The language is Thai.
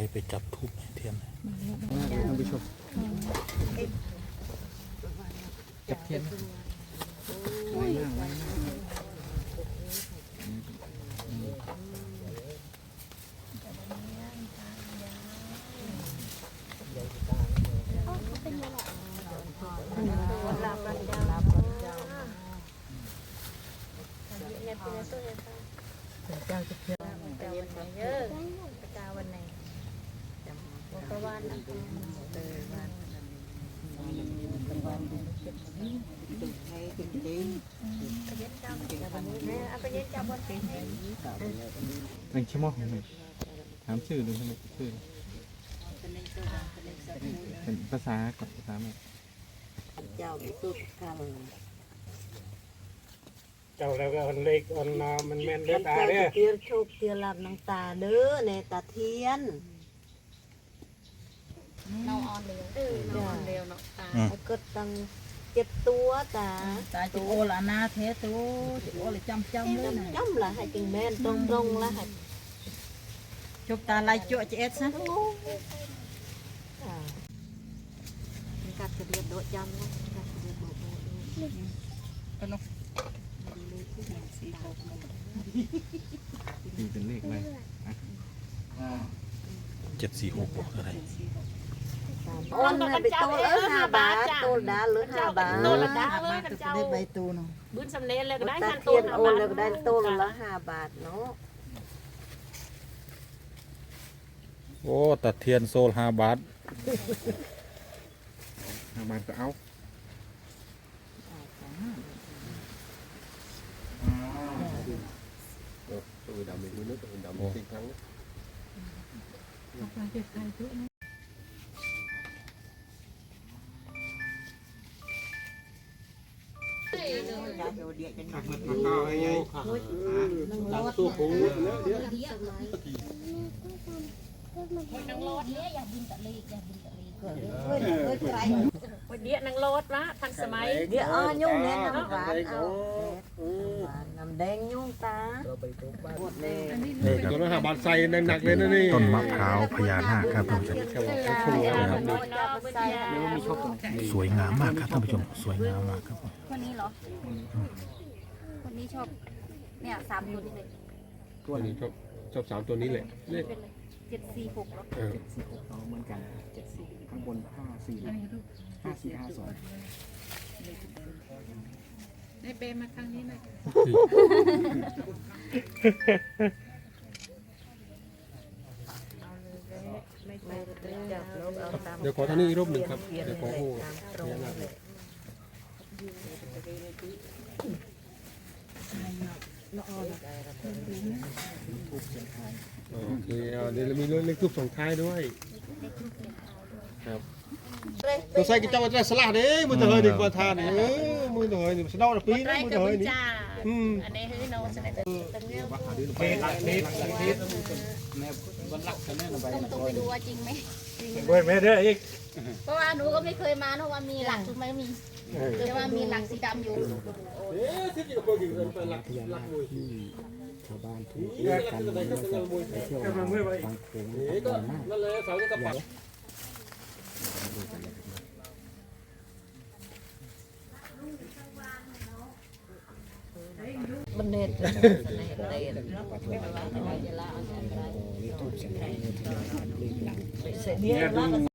ช้ไปจับทูบเทียนหน่อยท่านผู้ชมจับเทียนไว้มากไว้มา กหนึ่งชั่วโมงหนึ่งถามชื่อดูใช่ไหมชื่อเป็นภาษากับภาษาไหมเจ้าสุดคเจ้าแล้วก็อันเล็กอันนามันแม่นเด้อดตาเจ้าเด้อเตียนโชคเตียนลับน้ำตาเด้อในตาเทียน ออนเร็วเออเราออนเร็วเนาะตาไอ้กดตั้งเจ็บตัวตาตาจิโอละนาเทตูจิโอละจำจำเลยนะจ้ำละให้จึงแม่นตรงตรงๆละให้จบตาลายจั่วจะเอ็ดซะอ่ามีการเรียนโดดจำนะการเรียนโดดโดดนี่เป็นเลขอะไรเจ็ดสี่หกอะไร โอนน่ะไปโตเออห้าบาทโตดาหรือห้าบาทโตละดาหาเลยมากันตัวเจ้าได้ใบตูเนาะบุญสำเร็จเลยก็ได้ตาทันโตเทียนหาโอนบาทแล้วก็ได้โตละห้าบาทเนาะโอ้ตัดเทียนโซลห้าบาททางบ้านก็เอาดังสู้หูวัน เดี๋ยนังโลดวะทันสมัย เดี๋ยวอ้อยุ่งเน่น้ำหวานเอาหวา นน้ำแดงยุ่งตาปวดเลยนี่คตัวรับนั้นหาบาดใส่หนักๆเลยนะนี่ต้นมะพร้าวพญานาคครับท่านผู้ชมไม่ชอบตรงไหนสวยงามมากครับท่านผู้ชมสวยงามมากครับผมคนนี้เหรอ คนนี้ชอบ เนี่ยสามตัวนี้เลยตัวนี้ชอบชอบสามตัวนี้แหละเลขเป็นเลยเจ็ดสี่หกเหรอเออสี่หกเราเหมือนกันเจ็ดสี่ข้างบนห้าสี่ห้าสี่ห้าสอง ได้เปมาครั้งนี้หน่อยเดี๋ยวขอท่างนี้อีกรูปหนึ่งครับ เดี๋ยวขอหูเนี่ยนะโอเคเอาเดี๋ยวเรามีเลขทูบส่งท้ายด้วย ครับตัวใส่กิจวัตรสลัดเด้มือเถอยหนึ่งมาทานเออมือเถอยหนึ่งสะดอกปีไรนะมือกับเถบุอย ญนี่จ้าอืมอันนี้คือโนสเนตตั้งเงี้ยเทศเทศเทศแม่วันรักกันแน่นอนไปต้องต้องไปดูว่าจริงไหมเว้ยไม่ได้อีกเพราะว่าหนูก็ไม่เคยมาเนอะว่ามีหลักถูกไหมมีแต่ว่ามีหลักสีดำอยู่เอ๊ะที่จะพูดถึงเป็นหลักพญาหลันากคมวยที่ชาวบ้านถูกเอ๊ะกันก็จะได้ก็จะได้มวยไปเที่ยวก็มาเมื่อไหร่บางโขงเอ๊ะก็บ่อยมาก นั่นเลยเสาร์นี้ก็ปักมันเน็ตนี่ทูบเสียงไทยนี่ ที่เลขดังเดี๋ยว